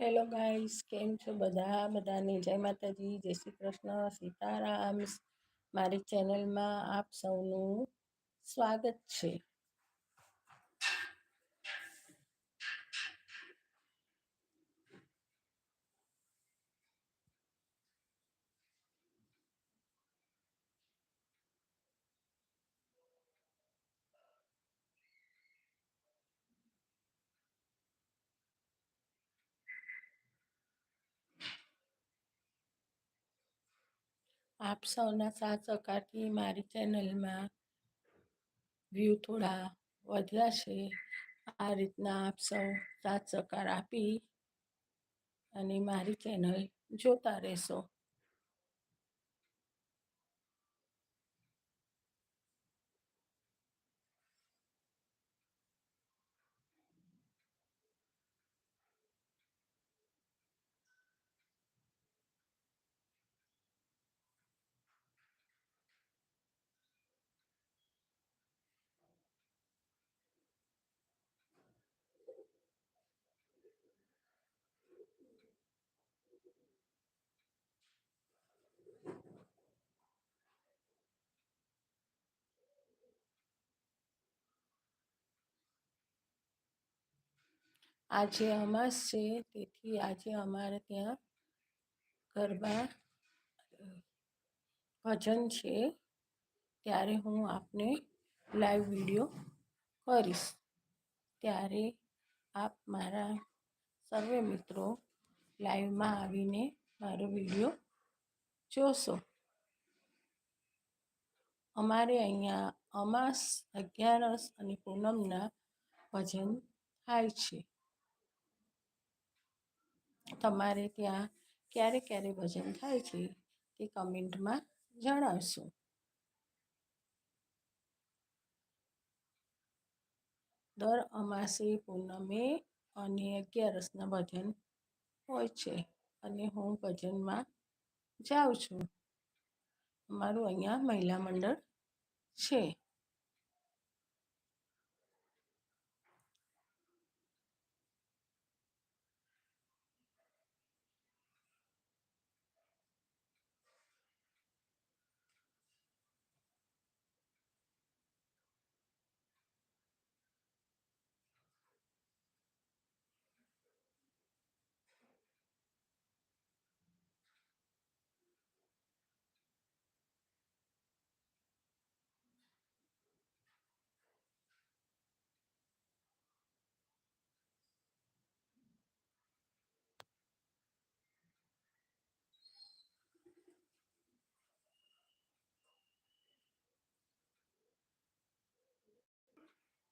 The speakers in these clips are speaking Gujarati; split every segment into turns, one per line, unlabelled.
હેલો ગાઈસ, કેમ છો બધા? બધાને જય માતાજી, જય શ્રી કૃષ્ણ, સીતારામ. મારી ચેનલમાં આપ સૌનું સ્વાગત છે. આપ સૌના સાથ સહકારથી મારી ચેનલમાં વ્યૂ થોડા વધ્યા આ રીતના આપ સૌ સાથ સહકાર આપી અને મારી ચેનલ જોતા રહેશો. આજે અમાસ છે, તેથી આજે અમારે ત્યાં ગરબા ભજન છે. ત્યારે હું આપને લાઈવ વીડિયો કરીશ. ત્યારે આપ મારા સર્વે મિત્રો લાઈવમાં આવીને મારો વીડિયો જોશો. અમારે અહીંયા અમાસ, અગિયારસ અને પૂનમના ભજન થાય છે. તમારે ત્યાં ક્યારે ક્યારે ભજન થાય છે તે કમેન્ટમાં જણાવશો. દર અમાસે પૂનમે અને અગિયારસના ભજન હોય છે અને હું ભજનમાં જાઉં છું. અમારું અહીંયા મહિલા મંડળ છે.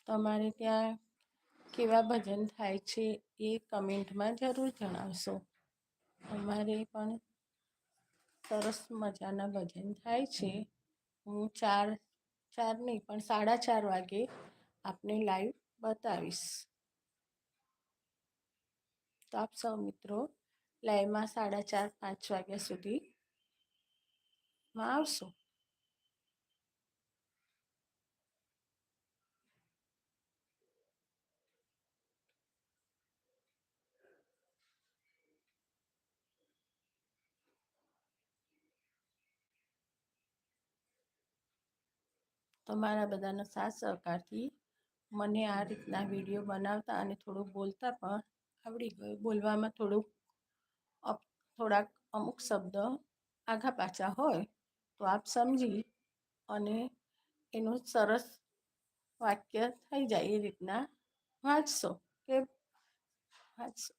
તમારે ત્યાં કેવા ભજન થાય છે એ કમેન્ટમાં જરૂર જણાવશો. અમારે પણ સરસ મજાના ભજન થાય છે. હું ચાર ચાર નહીં, પણ સાડા ચાર વાગે આપને લાઈવ બતાવીશ. તો આપ સૌ મિત્રો લાઈવમાં સાડા ચાર, પાંચ વાગ્યા સુધીમાં આવશો? તમારા બધાનો સાથ સહકારથી મને આ રીતના વીડિયો બનાવતા અને થોડું બોલતા પણ આવડી ગયું. બોલવામાં થોડુંક થોડાક અમુક શબ્દ આઘા પાછા હોય તો આપ સમજી અને એનું સરસ વાક્ય થઈ જાય એ રીતના વાંચશો કે વાંચશો.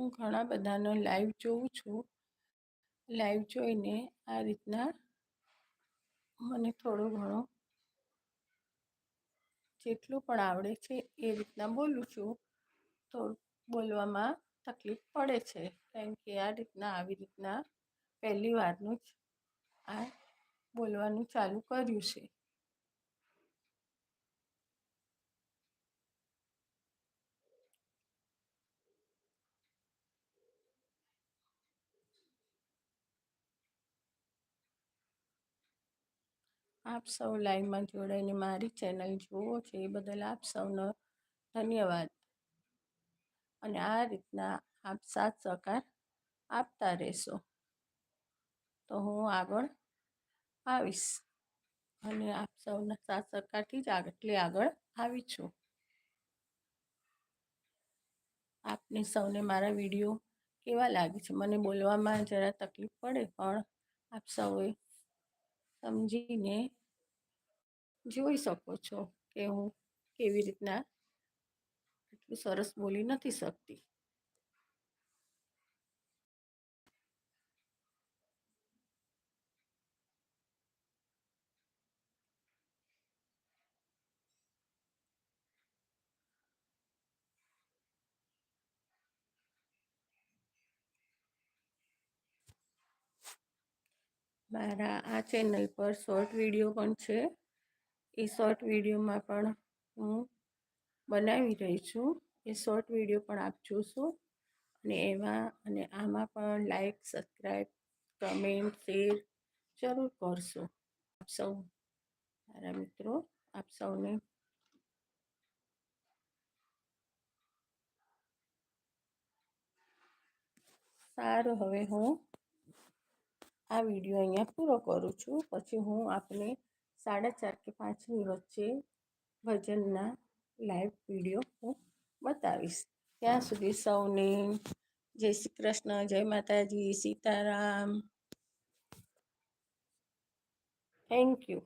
હું ઘણા બધાનો લાઈવ જોઉં છું. લાઈવ જોઈને આ રીતના મને થોડો ઘણું જેટલું પણ આવડે છે એ રીતના બોલું છું. તો બોલવામાં તકલીફ પડે છે કેમ કે આ રીતના આવી રીતના પહેલી વારનું જ આ બોલવાનું ચાલુ કર્યું છે. આપ સૌ લાઈવમાં જોડાઈને મારી ચેનલ જુઓ છો, એ બદલ આપ સૌનો ધન્યવાદ. અને આ રીતના આપ સાથ સહકાર આપતા રહેશો. તો હું આગળ આવીશ અને આપ સૌના સાથ સહકારથી જ આગળ આગળ આવી છું. આપને સૌને મારા વીડિયો કેવા લાગે છે? મને બોલવામાં જરા તકલીફ પડે, પણ આપ સૌએ સમજીને જોઈ શકો છો કે હું કેવી રીતના એટલું સરસ બોલી નથી શકતી. મારા આ ચેનલ પર શોર્ટ વીડિયો પણ છે. એ શોર્ટ વિડીયોમાં પણ હું બનાવી રહી છું. એ શોર્ટ વીડિયો પણ આપ જોશો. અને એમાં અને આમાં પણ લાઈક સબસ્ક્રાઈબ કમેન્ટ શેર જરૂર કરશો. આપ સૌ, મારા મિત્રો, આપ સૌને સારું હવે હું આ વીડિયો અહીંયા પૂરો કરું છું. પછી હું આપને સાડા ચાર કે પાંચની વચ્ચે ભજનના લાઈવ વીડિયો હું બતાવીશ. ત્યાં સુધી સૌને જય શ્રી કૃષ્ણ, જય માતાજી, સીતારામ. Thank you